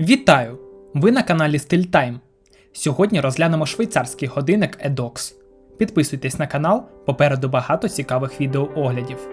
Вітаю! Ви на каналі Style Time. Сьогодні розглянемо швейцарський годинник Edox. Підписуйтесь на канал, попереду багато цікавих відеооглядів.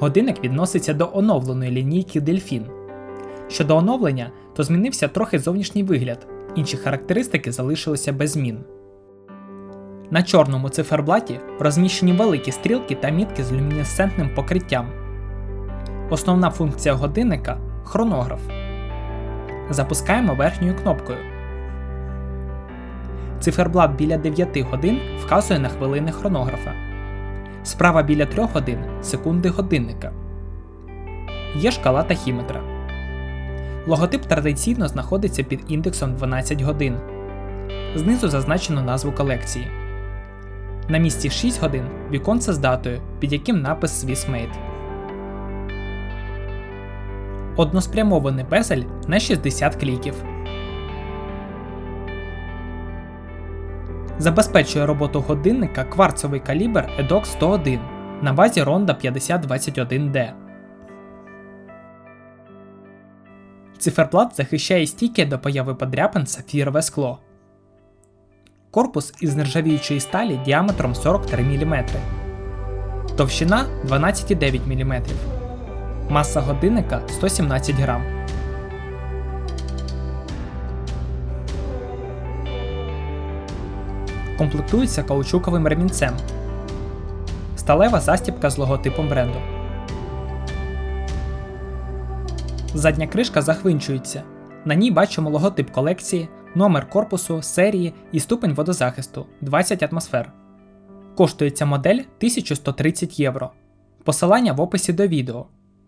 Годинник відноситься до оновленої лінійки Delfin. Щодо оновлення, то змінився трохи зовнішній вигляд, інші характеристики залишилися без змін. На чорному циферблаті розміщені великі стрілки та мітки з люмінесцентним покриттям. Основна функція годинника хронограф. Запускаємо верхньою кнопкою. Циферблат біля 9 годин вказує на хвилини хронографа. Справа біля 3 годин секунди годинника. Є шкала тахіметра. Логотип традиційно знаходиться під індексом 12 годин. Знизу зазначено назву колекції. На місці 6 годин віконце з датою, під яким напис Swissmade. Односпрямований безель на 60 кліків. Забезпечує роботу годинника кварцовий калібр EDOX 101 на базі Ronda 5021D. Циферблат захищає стійке до появи подряпин сапфірове скло. Корпус із нержавіючої сталі діаметром 43 мм. Товщина 12,9 мм. Маса годинника 117 грам. Комплектується каучуковим ремінцем. Сталева застібка з логотипом бренду. Задня кришка захвинчується. На ній бачимо логотип колекції, номер корпусу, серії і ступень водозахисту 20 атмосфер. Коштує ця модель 1130 євро. Посилання в описі до відео.